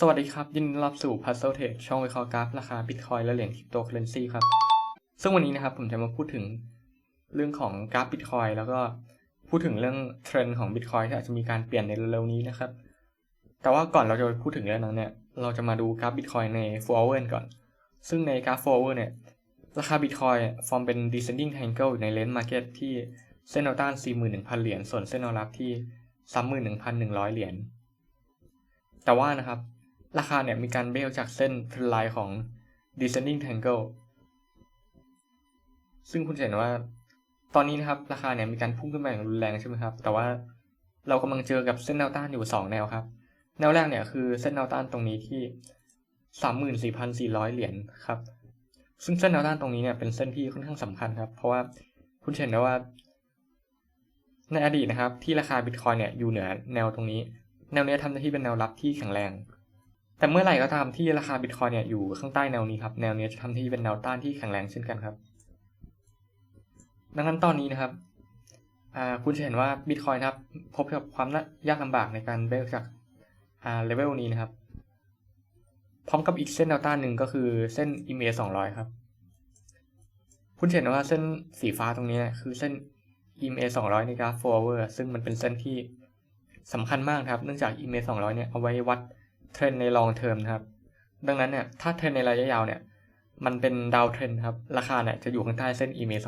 สวัสดีครับ ยินดีต้อนรับสู่ Puzzle Trade ช่องวิเคราะห์กราฟราคาบิตคอยและเหรียญคริปโตเคอเรนซีครับ ซึ่งวันนี้นะครับผมจะมาพูดถึงเรื่องของกราฟบิตคอยแล้วก็พูดถึงเรื่องเทรนด์ของบิตคอยที่อาจจะมีการเปลี่ยนในเร็วๆนี้นะครับ แต่ว่าก่อนเราจะไปพูดถึงเรื่องนั้นเนี่ย เราจะมาดูกราฟบิตคอยใน 4 hour ก่อน ซึ่งในกราฟ 4 hour เนี่ย ราคาบิตคอยฟอร์มเป็น descending triangle อยู่ในเลน s ์มาร์เก็ตที่เส้นแนวต้าน 41,000 เหรียญ ส่วนเส้นแนวรับที่ 31,100 เหรียญ แต่ว่านะครับ ราคาเนี่ยมีการเบลจากเส้นทลน์ของ descending triangle ซึ่งคุณเห็นว่า ตอนนี้นะครับ ราคาเนี่ยมีการพุ่งขึ้นมาอย่างรุนแรงใช่ไหมครับ แต่ว่าเรากำลังเจอกับเส้นแนวต้านอยู่ 2 แนวครับ แนวแรกเนี่ยคือเส้นแนวต้านตรงนี้ที่ 34,400 เหรียญครับ ซึ่งเส้นแนวต้านตรงนี้เนี่ยเป็นเส้นที่ค่อนข้างสำคัญครับ เพราะว่าคุณเห็นได้ว่า ในอดีตนะครับ ที่ราคาบิตคอยเนี่ยอยู่เหนือแนวตรงนี้ แนวนี้ทำหน้าที่เป็นแนวรับที่แข็งแรง แต่เมื่อไหร่ก็ตามที่ราคาบิตคอยเนี่ยอยู่ข้างใต้แนวนี้ครับ แนวนี้จะทำหน้าที่เป็นแนวต้านที่แข็งแรงเช่นกันครับ ดังนั้นตอนนี้นะครับคุณจะเห็นว่าบิตคอยครับ พบกับความยากลำบากในการเบรกจากเลเวลนี้นะครับ พร้อมกับอีกเส้นแนวต้านหนึ่งก็คือเส้น EMA 200 ครับ คุณเห็นว่าเส้นสีฟ้าตรงนี้คือเส้น EMA 200 ในกราฟ 4 hour ซึ่งมันเป็นเส้นที่สำคัญมากครับ เนื่องจาก EMA 200 เนี่ยเอาไว้วัด เทรนใน long term นะครับ ดังนั้นเนี่ยถ้าเทรนในระยะยาวเนี่ย มันเป็นดาวเทรนครับ ราคาเนี่ยจะอยู่ข้างใต้เส้น EMA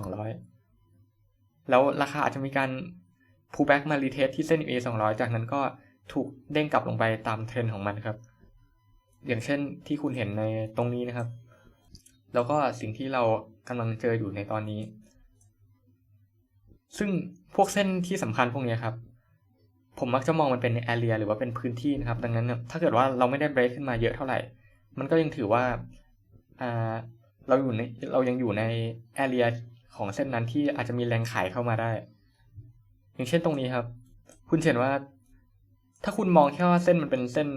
200 แล้วราคาอาจจะมีการ pull back มา retest ที่เส้น EMA 200 จากนั้นก็ถูกเด้งกลับลงไปตามเทรนของมันครับ อย่างเช่นที่คุณเห็นในตรงนี้นะครับ แล้วก็สิ่งที่เรากำลังเจออยู่ในตอนนี้ ซึ่งพวกเส้นที่สำคัญพวกนี้ครับ ผมมักจะมองมันเป็นแอเรียหรือว่าเป็นพื้นที่นะครับ ดังนั้นถ้าเกิดว่าเราไม่ได้เบรกขึ้นมาเยอะเท่าไหร่ มันก็ยังถือว่าเราอยู่ในเรายังอยู่ในแอเรียของเส้นนั้นที่อาจจะมีแรงขายเข้ามาได้ อย่างเช่นตรงนี้ครับ คุณเห็นว่า ถ้าคุณมองแค่ว่าเส้นมันเป็นเส้น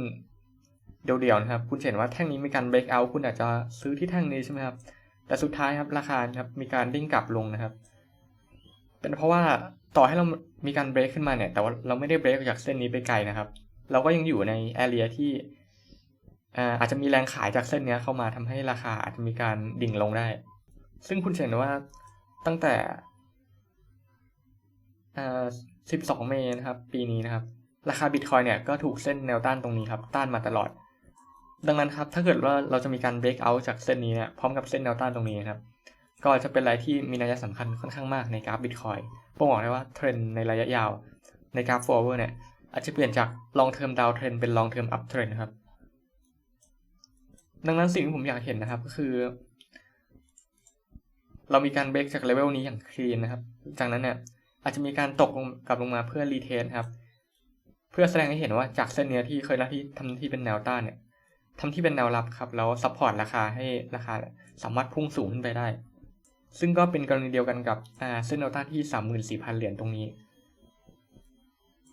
เดียวๆนะครับ คุณเห็นว่าแท่งนี้มีการเบรกเอาคุณอาจจะซื้อที่แท่งนี้ใช่ไหมครับ แต่สุดท้ายครับราคาครับมีการดิ้งกลับลงนะครับ เป็นเพราะว่าต่อให้เรา มีการเบรกขึ้นมาเนี่ย แต่ว่าเราไม่ได้เบรกจากเส้นนี้ไปไกลนะครับ เราก็ยังอยู่ในแอเรียที่อาจจะมีแรงขายจากเส้นนี้เข้ามาทำให้ราคาอาจจะมีการดิ่งลงได้ ซึ่งคุณเห็นว่าตั้งแต่12 เมษนะครับ ปีนี้นะครับ ราคาบิตคอยเนี่ยก็ถูกเส้นแนวต้านตรงนี้ครับ ต้านมาตลอด ดังนั้นครับ ถ้าเกิดว่าเราจะมีการเบรกเอาจากเส้นนี้เนี่ย พร้อมกับเส้นแนวต้านตรงนี้นครับ ก็จะเป็นอะไรที่มีนัยสำคัญค่อนข้างมากในกราฟบิตคอย บ่งบอกได้ว่าเทรนในระยะยาวในกราฟ forward เนี่ยอาจจะเปลี่ยนจาก long term down trend เป็น long term up trend ครับ ดังนั้นสิ่งที่ผมอยากเห็นนะครับก็คือ เรามีการเบรกจากเลเวลนี้อย่างคลีนนะครับ จากนั้นเนี่ยอาจจะมีการตกลงกลับลงมาเพื่อรีเทสครับ เพื่อแสดงให้เห็นว่าจากเส้นเนี้ยที่เคยรับที่ทำที่เป็นแนวต้านเนี่ยทำที่เป็นแนวรับครับแล้วซัพพอร์ตราคาให้ราคาสามารถพุ่งสูงขึ้นไปได้ ซึ่งก็เป็นกรณีเดียวกันกับเส้นแนวต้าที่ 34,000 เหรียญตรงนี้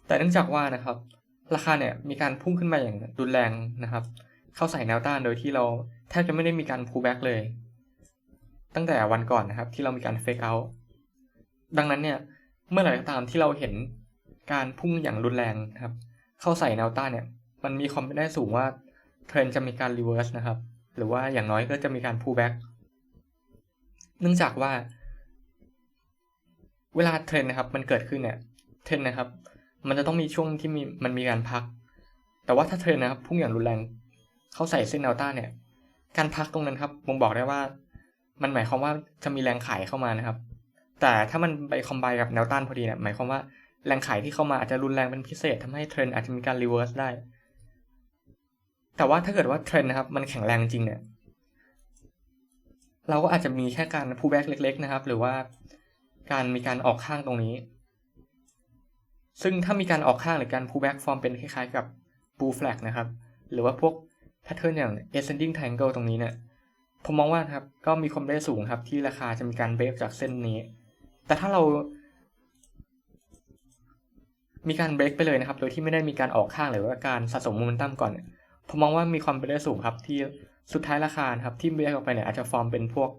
แต่เนื่องจากว่านะครับ ราคาเนี่ยมีการพุ่งขึ้นมาอย่างรุนแรงนะครับ เข้าใส่แนวต้านโดยที่เราแทบจะไม่ได้มีการ pull back เลย ตั้งแต่วันก่อนนะครับที่เรามีการ fake out ดังนั้นเนี่ยเมื่อไหร่ก็ตามที่เราเห็นการพุ่งอย่างรุนแรงนะครับ เข้าใส่แนวต้านเนี่ย มันมีความเป็นได้สูงว่าเทรนจะมีการ reverse นะครับ หรือว่าอย่างน้อยก็จะมีการ pull back เนื่องจากว่า เวลาเทรนนะครับ มันเกิดขึ้นเนี่ยเทรนนะครับ มันจะต้องมีช่วงที่มีมันมีการพัก แต่ว่าถ้าเทรนนะครับพุ่งอย่างรุนแรงเข้าใส่เส้นแนวต้าเนี่ย การพักตรงนั้นครับบ่งบอกได้ว่า มันหมายความว่าจะมีแรงขายเข้ามานะครับ แต่ถ้ามันไปคอมไบกับแนวต้านพอดีเนี่ยหมายความว่าแรงขายที่เข้ามาอาจจะรุนแรงเป็นพิเศษทำให้เทรนอาจจะมีการรีเวิร์สได้ แต่ว่าถ้าเกิดว่าเทรนนะครับ มันแข็งแรงจริงเนี่ย เราก็อาจจะมีแค่การพูแบ็กเล็ก ๆ นะครับ หรือว่าการมีการออกข้างตรงนี้ ซึ่งถ้ามีการออกข้างหรือการพูแบ็กฟอร์มเป็นคล้ายๆกับบูแฟลกนะครับ หรือว่าพวกแพทเทิร์นอย่าง ascending triangle ตรงนี้เนี่ยผมมองว่าครับก็มีความได้สูงครับ ที่ราคาจะมีการเบรกจากเส้นนี้ แต่ถ้าเรา มีการเบรกไปเลยนะครับ โดยที่ไม่ได้มีการออกข้างหรือว่าการสะสมโมเมนตัมก่อน ผมมองว่ามีความเป็นได้สูงครับที่ สุดท้ายราคาครับที่เบียกออกไปเนี่ยอาจจะฟอร์มเป็นพวก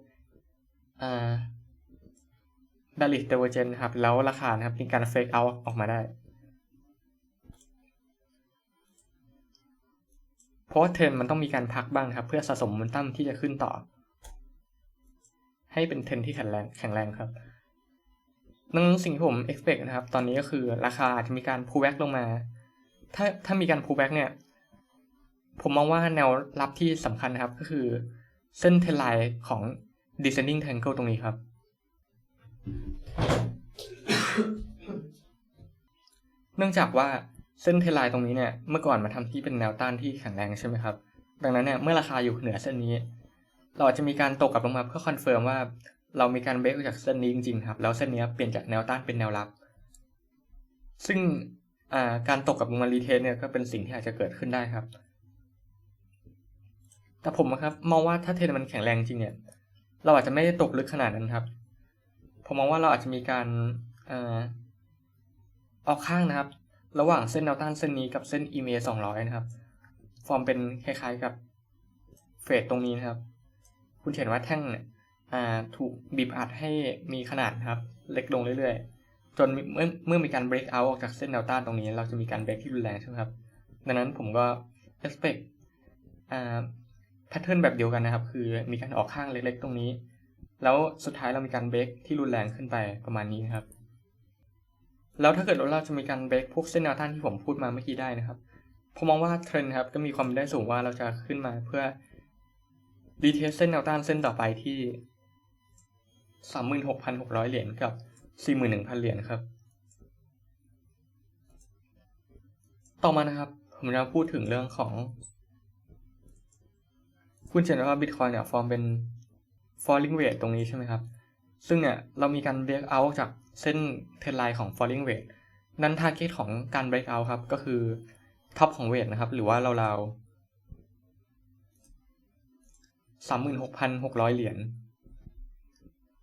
อ่าดาริเดเวอร์เจนครับ แล้วราคานะครับมีการเฟกเอาออกมาได้ผราะเทรนมันต้องมีการพักบ้างครับ เพื่อสะสมมเมนตั้มที่จะขึ้นต่อ ให้เป็นเทรนที่แข็งแรงแข็งแรงครับดังนั้นสิ่งที่ผม expect นะครับ ตอนนี้ก็คือราคาอาจจะมีการ pull back ลงมา ถ้าถ้ามีการ pull back เนี่ย ผมมองว่าแนวรับที่สำคัญนะครับก็คือเส้นเทรนไลน์ของ descending triangle ตรงนี้ครับ เนื่องจากว่าเส้นเทรนไลน์ตรงนี้เนี่ยเมื่อก่อนมาทำที่เป็นแนวต้านที่แข็งแรงใช่ไหมครับ ดังนั้นเนี่ยเมื่อราคาอยู่เหนือเส้นนี้ เราอาจจะมีการตกกลับลงมาเพื่อคอนเฟิร์มว่าเรามีการเบรกจากเส้นนี้จริงๆครับ แล้วเส้นนี้เปลี่ยนจากแนวต้านเป็นแนวรับ ซึ่งการตกกลับลงมารีเทสเนี่ยก็เป็นสิ่งที่อาจจะเกิดขึ้นได้ครับ แต่ผมนะครับมองว่าถ้าเทรนมันแข็งแรงจริงเนี่ย เราอาจจะไม่ได้ตกลึกขนาดนั้นครับ ผมมองว่าเราอาจจะมีการออกข้างนะครับ ระหว่างเส้นแนวต้านเส้นนี้กับเส้น EMA 200 นะครับ ฟอร์มเป็นคล้ายๆกับเฟสตรงนี้นะครับ คุณเห็นว่าแท่งเนี่ยถูกบีบอัดให้มีขนาดครับ เล็กลงเรื่อยๆ จนเมื่อเมื่อมีการ break out ออกจากเส้นแนวต้านตรงนี้ เราจะมีการ break ที่รุนแรงใช่ไหมครับ ดังนั้นผมก็ expect แพทเทิร์นแบบเดียวกันนะครับ คือมีการออกข้างเล็กๆ ตรงนี้ แล้วสุดท้ายเรามีการเบรกที่รุนแรงขึ้นไปประมาณนี้นะครับ แล้วถ้าเกิดเราจะมีการเบรกพวกเส้นแนวต้านที่ผมพูดมาเมื่อกี้ได้นะครับผมมองว่าเทรนด์ครับก็มีความได้สูงว่าเราจะขึ้นมาเพื่อรีเทสเส้นแนวต้านเส้นต่อไปที่36,600เหรียญกับ41,000เหรียญครับ ต่อมานะครับ ผมจะพูดถึงเรื่องของ คุณเห็นว่า Bitcoin เนี่ยฟอร์มเป็น falling wedge ตรงนี้ใช่ไหมครับ ซึ่งเนี่ยเรามีการ break out จากเส้นเทรนไลน์ของ falling wedge นั้น target ของการ break out ครับ ก็คือท็อปของ wedge นะครับ หรือว่าราวๆ36,600เหรียญ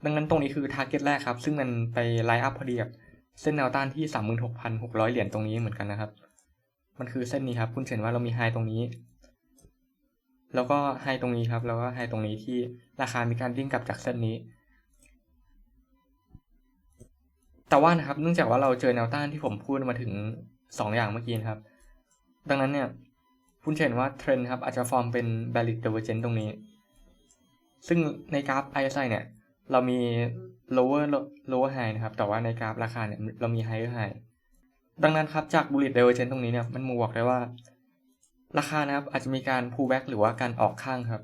ดังนั้นตรงนี้คือ target แรกครับ ซึ่งมันไปไลน์อัพพอดีกับเส้นแนวต้านที่36,600เหรียญตรงนี้เหมือนกันนะครับ มันคือเส้นนี้ครับ คุณเห็นว่าเรามีไฮตรงนี้ แล้วก็ให้ตรงนี้ครับ แล้วก็ให้ตรงนี้ที่ราคามีการดิ้งกลับจากเส้นนี้ แต่ว่านะครับเนื่องจากว่าเราเจอแนวต้านที่ผมพูดมาถึง 2 อย่างเมื่อกี้ครับ ดังนั้นเนี่ยคุณเห็นว่าเทรนด์ครับอาจจะฟอร์มเป็น bearish divergence ตรงนี้ ซึ่งในกราฟ RSI เนี่ย เรามี lower lower high นะครับ แต่ว่าในกราฟราคาเนี่ยเรามี higher high ดังนั้นครับจาก bullish divergence ตรงนี้เนี่ยมันมูบอกได้ว่า ราคานะครับอาจจะมีการ pull back หรือว่าการออกข้างครับ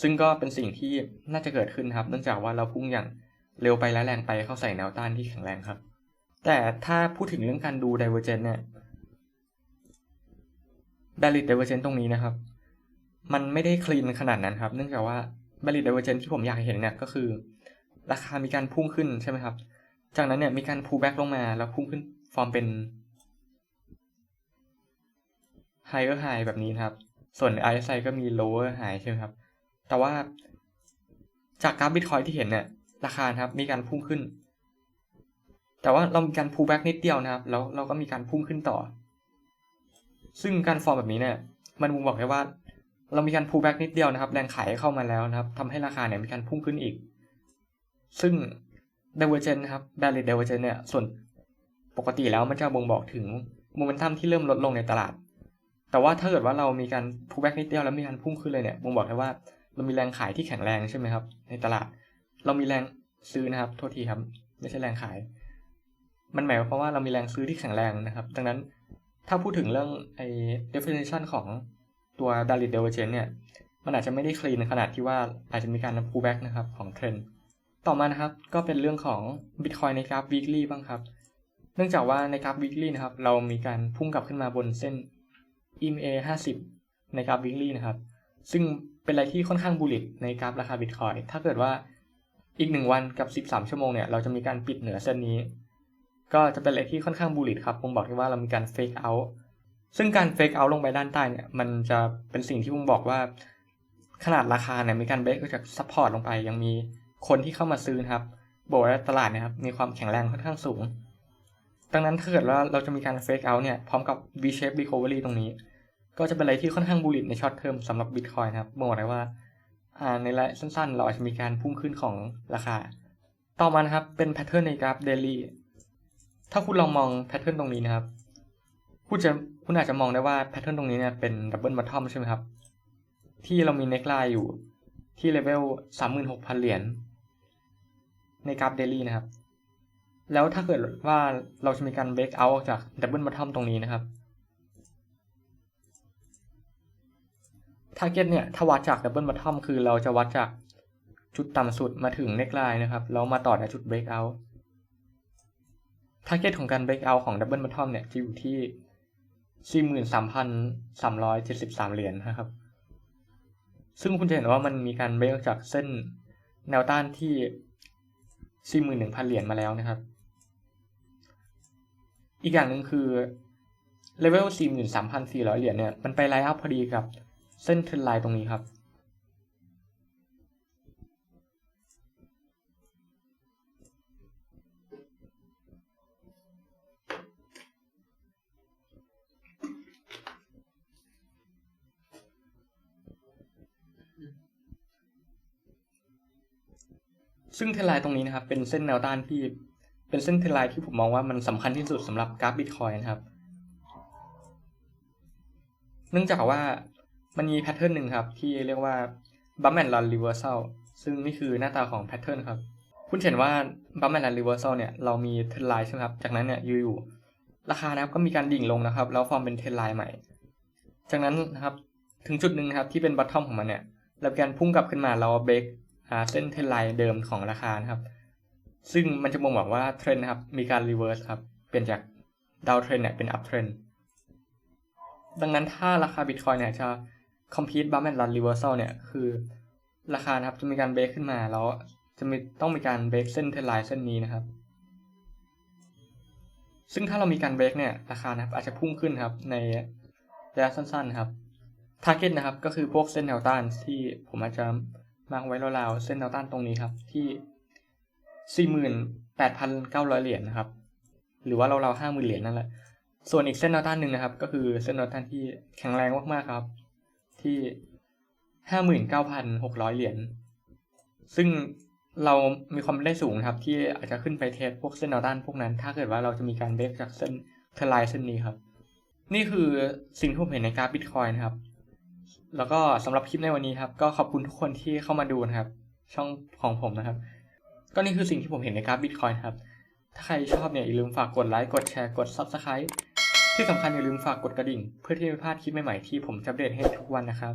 ซึ่งก็เป็นสิ่งที่น่าจะเกิดขึ้นครับ เนื่องจากว่าเราพุ่งอย่างเร็วไปและแรงไปเข้าใส่แนวต้านที่แข็งแรงครับ แต่ถ้าพูดถึงเรื่องการดู divergence เนี่ย valid divergence ตรงนี้นะครับ มันไม่ได้คลีนขนาดนั้นครับ เนื่องจากว่า valid divergence ที่ผมอยากเห็นเนี่ยก็คือ ราคามีการพุ่งขึ้นใช่ไหมครับ จากนั้นเนี่ยมีการ pull back ลงมาแล้วพุ่งขึ้นฟอร์มเป็น higher high แบบนี้นะครับ ส่วน RSI ก็มี lower high ใช่ไหมครับ แต่ว่าจากกราฟ Bitcoin ที่เห็นเนี่ยราคาครับมีการพุ่งขึ้น แต่ว่าเรามีการ pull back นิดเดียวนะครับ แล้วเราก็มีการพุ่งขึ้นต่อ ซึ่งการฟอร์มแบบนี้เนี่ยมันมุงบอกได้ว่า เรามีการ pull back นิดเดียวนะครับ แรงขายเข้ามาแล้วนะครับทำให้ราคาเนี่ยมีการพุ่งขึ้นอีก ซึ่ง divergence นะครับ valid divergence เนี่ยส่วนปกติแล้วมันจะบ่งบอกถึงโมเมนตัมที่เริ่มลดลงในตลาด แต่ว่าถ้าเกิดว่าเรามีการพูแบ็กนิดเดียวแล้วมีการพุ่งขึ้นเลยเนี่ยผมบอกได้ว่าเรามีแรงขายที่แข็งแรงใช่ไหมครับ ในตลาด เรามีแรงซื้อนะครับ โทษทีครับ ไม่ใช่แรงขาย มันหมายความว่าเรามีแรงซื้อที่แข็งแรงนะครับ ดังนั้นถ้าพูดถึงเรื่องไอ้ definition ของตัว Dalit Divergence เนี่ย มันอาจจะไม่ได้คลีนขนาดที่ว่าอาจจะมีการ pullback นะครับของเทรนด์ต่อมานะครับ ก็เป็นเรื่องของ Bitcoin ในกราฟ weekly บ้างครับ เนื่องจากว่าในกราฟ weekly นะครับ เรามีการพุ่งกลับขึ้นมาบนเส้น EMA 50 ในกราฟ weekly นะครับ ซึ่งเป็นอะไรที่ค่อนข้างบูลลิตในกราฟราคาบิตคอยถ้าเกิดว่าอีก 1 วันกับ 13 ชั่วโมงเนี่ย เราจะมีการปิดเหนือเส้นนี้ ก็จะเป็นอะไรที่ค่อนข้างบูลลิตครับ ผมบอกที่ว่าเรามีการเฟกเอาท์ซึ่งการเฟกเอาท์ลงไปด้านใต้เนี่ย มันจะเป็นสิ่งที่ผมบอกว่า ขนาดราคาเนี่ยมีการเบรกจากซัพพอร์ตลงไป ยังมีคนที่เข้ามาซื้อนะครับ บอกว่าตลาดนี่ยครับมีความแข็งแรงค่อนข้างสูง ดังนั้นถ้าเกิดว่าเราจะมีการเฟกเอาท์เนี่ยพร้อมกับ V shape recovery ตรงนี้ ก็จะเป็นอะไรที่ค่อนข้างบูลลิตในช็อตเทอมสำหรับ Bitcoin นะครับบอกได้ว่าในระยะสั้นๆ เราอาจจะมีการพุ่งขึ้นของราคา ต่อมานะครับเป็นแพทเทิร์นในกราฟเดลี่ถ้าคุณลองมองแพทเทิร์นตรงนี้นะครับ คุณจะคุณอาจจะมองได้ว่าแพทเทิร์นตรงนี้เนี่ยเป็นดับเบิลบัตทอมใช่ไหมครับ ที่เรามีเน็กไลน์อยู่ที่เลเวลสามหมื่นหกพันเหรียญในกราฟเดลี่นะครับ แล้วถ้าเกิดว่าเราจะมีการเบรกเอาท์จากดับเบิลบัตทอมตรงนี้นะครับทาร์เก็ตเนี่ย ถ้าวัดจากดับเบิลบัตทอมคือเราจะวัดจากจุดต่ำสุดมาถึงเน็กไลน์นะครับ แล้วมาต่อในจุดเบรกเอาท์ทาร์เก็ตของการเบรกเอาท์ของดับเบิลบัตทอมเนี่ยจะอยู่ที่43,373 เหรียญนะครับ ซึ่งคุณจะเห็นว่ามันมีการเบรกจากเส้นแนวต้านที่ 41,000 เหรียญมาแล้วนะครับ อีกอย่างหนึ่งคือเลเวล43,400 เหรียญเนี่ย มันไปไลน์อัพพอดีกับ เส้นเทรนไลน์ตรงนี้ครับ ซึ่งเทรนไลน์ตรงนี้นะครับ เป็นเส้นแนวต้านที่ เป็นเส้นเทลน์ที่ผมมองว่ามันสำคัญที่สุดสำหรับกราฟบิตคอยนะครับ เนื่องจากว่ามันมีแพทเทิร์นหนึ่งครับ ที่เรียกว่าบัมแอนด์ลันรีเวอร์ซัลซึ่งนี่คือหน้าตาของแพทเทิร์นครับ คุณเห็นว่าบัมแอนด์ลันรีเวอร์ซัลเนี่ยเรามีเทรนไลน์ใช่ไหมครับ จากนั้นเนี่ยอยู่ๆราคานะครับก็มีการดิ่งลงนะครับ แล้วฟอร์มเป็นเทรนไลน์ใหม่ จากนั้นนะครับถึงจุดหนึ่งนะครับที่เป็นบัตทอมของมันเนี่ยเราการพุ่งกลับขึ้นมาเราเบรกหาเส้นเทรนไลน์เดิมของราคานะครับ ซึ่งมันจะบ่งบอกว่าเทรนนะครับ มีการรีเวิร์สครับ เปลี่ยนจากดาวเทรนเนี่ยเป็นอัพเทรนดังนั้นถ้าราคาบิตคอยเนี่ยจะ compete b u m and run reversal เนี่ย คือราคานะครับจะมีการเบรกขึ้นมา แล้วจะมีต้องมีการเบรกเส้นเทรไลน์เส้นนี้นะครับ ซึ่งถ้าเรามีการเบรกเนี่ย ราคานะครับอาจจะพุ่งขึ้นครับในระยะสั้นๆครับ target นะครับก็คือพวกเส้นแนวต้านที่ผมอาจจะมาร์กไว้ราวๆเส้นแนวต้านตรงนี้ครับ ที่ 48,900เก้าร้อยเหรียญนะครับ หรือว่าเราวๆ50,000เหรียญนั่นแหละ ส่วนอีกเส้นแนวต้านหนึ่งนะครับ ก็คือเส้นแนวต้านที่แข็งแรงมากๆครับ ที่59,600เก้าพันหกร้อยเหรียญ ซึ่งเรามีความเป็นได้สูงครับ ที่อาจจะขึ้นไปเทสพวกเส้นแนวต้านพวกนั้น ถ้าเกิดว่าเราจะมีการเบรกจากเส้นเทลายเส้นนี้ครับ นี่คือสิ่งที่ผมเห็นในกราฟบิตคอยนะครับ แล้วก็สำหรับคลิปในวันนี้ครับ ก็ขอบคุณทุกคนที่เข้ามาดูนะครับ ช่องของผมนะครับ ก็นี่คือสิ่งที่ผมเห็นในกราฟบิตคอยนครับ ถ้าใครชอบเนี่ยอย่าลืมฝากกดไลค์ กดแชร์ กด Subscribe ที่สำคัญอย่าลืมฝากกดกระดิ่ง เพื่อที่ไม่พลาดคลิปใหม่ๆที่ผมจะอัปเดตให้ทุกวันนะครับ